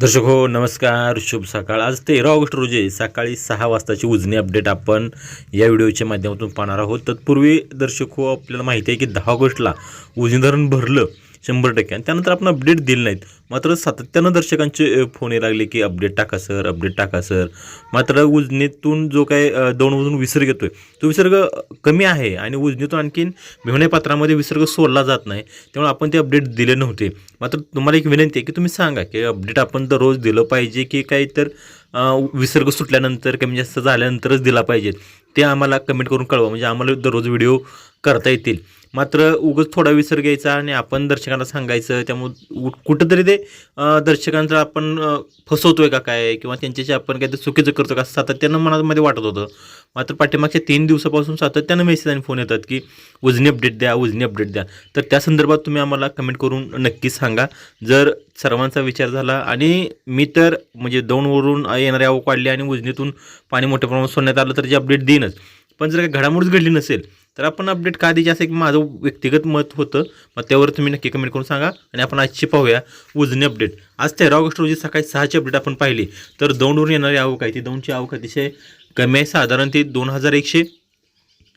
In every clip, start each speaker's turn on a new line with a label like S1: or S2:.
S1: दर्शक हो नमस्कार शुभ सकाळ. आज तेरा ऑगस्ट रोजी सकाळी सहा वाजताची उजनी अपडेट आपण या व्हिडिओच्या माध्यमातून पाहणार आहोत. तत्पूर्वी दर्शक हो आपल्याला माहिती आहे की दहा ऑगस्टला उजनी धरण भरलं. शंभर टक्के. आणि त्यानंतर आपण अपडेट दिले नाहीत. मात्र सातत्यानं दर्शकांचे फोन यायला लागले की अपडेट टाका सर अपडेट टाका सर मात्र उजनीतून जो काय अ, विसर्ग येतोय तो विसर्ग कमी आहे. आणि उजनीतून आणखीन भिवणे पात्रामध्ये विसर्ग सोडला जात नाही. त्यामुळे आपण ते अपडेट दिले नव्हते. मात्र तुम्हाला एक विनंती आहे की तुम्ही सांगा की अपडेट आपण दररोज दिलं पाहिजे की काही तर विसर्ग सुटल्यानंतर कमी जास्त झाल्यानंतरच दिला पाहिजे ते आम्हाला कमेंट करून कळवा. म्हणजे आम्हाला दररोज व्हिडिओ करता येतील. मात्र उगाच थोडा विसर घ्यायचा आणि आपण दर्शकांना सांगायचं त्यामुळे उ- कुठंतरी ते दर्शकांचा आपण फसवतोय का काय? किंवा त्यांच्याशी आपण काहीतरी चुकीचं करतो का? सातत्यानं मनामध्ये वाटत होतं. मात्र पाठीमागच्या तीन दिवसापासून सातत्यानं मेसेज आणि फोन येतात की उजनी अपडेट द्या उजनी अपडेट द्या. तर त्या संदर्भात तुम्ही आम्हाला कमेंट करून नक्की सांगा. जर सर्वांचा विचार झाला आणि मी तर म्हणजे दौंडवरून येणारे आवक वाढली आणि उजनीतून पाणी मोठ्या प्रमाणात सोडण्यात आलं तर जे अपडेट देईनच. पण जर काही घडामोडच घडली नसेल तर आपण अपडेट का द्यायची असं एक माझं व्यक्तिगत मत होतं. मग त्यावर तुम्ही नक्की कमेंट करून सांगा आणि आपण आजची पाहूया उजनी अपडेट आज तेरा ऑगस्ट रोजी सकाळी सहाची अपडेट आपण पाहिली. तर दौंडवरून येणारी आवक आहे. ती दौंडची आवक अतिशय कमी आहे. साधारण ती दोन हजार एकशे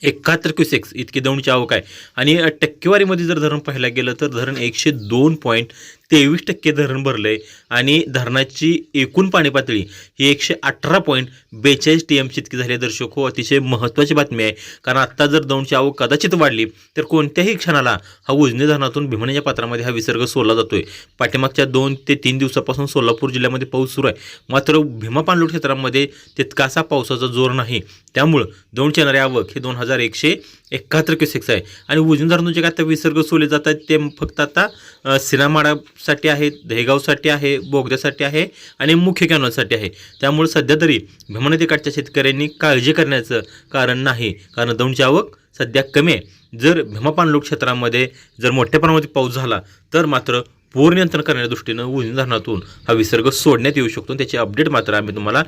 S1: एकाहत्तर क्युसेक्स इतकी दौंडची आवक आहे. आणि टक्केवारीमध्ये जर धरण पाहायला गेलं तर धरण एकशे दोन पॉईंट तेवीस टक्के धरण भरलं आहे आणि धरणाची एकूण पाणी पातळी ही एकशे अठरा पॉईंट बेचाळीस टी एमची इतकी झाली आहे. दर्शक हो अतिशय महत्त्वाची बातमी आहे. कारण आत्ता जर दौंडची आवक कदाचित वाढली तर कोणत्याही क्षणाला हा उजनी धरणातून भीमण्याच्या पात्रामध्ये हा विसर्ग सोडला जातोय. पाठीमागच्या दोन ते तीन दिवसापासून सोलापूर जिल्ह्यामध्ये पाऊस सुरू आहे. मात्र भीमा पाणलोट क्षेत्रामध्ये तितकासा पावसाचा जोर नाही. त्यामुळं दौंडची येणारी आवक हे दोन हजार एकशे एकाहत्तर क्युसेक्स आहे. आणि उजनी धरणाचे काय आता विसर्ग सोडले जात आहेत ते फक्त आता सिनामाडासाठी आहे दहेगावसाठी आहे बोगद्यासाठी आहे आणि मुख्य कॅनॉलसाठी आहे. त्यामुळे सध्या तरी भीमानदीकाठच्या शेतकऱ्यांनी काळजी करण्याचं कारण नाही. कारण दौंडची आवक सध्या कमी आहे. जर भीमा पाणलोट क्षेत्रामध्ये जर मोठ्या प्रमाणात पाऊस झाला तर मात्र पूर नियंत्रण करण्याच्या दृष्टीनं उजनी धरणातून हा विसर्ग सोडण्यात येऊ शकतो. त्याची अपडेट मात्र आम्ही तुम्हाला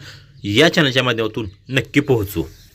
S1: या चॅनलच्या माध्यमातून नक्की पोहोचू.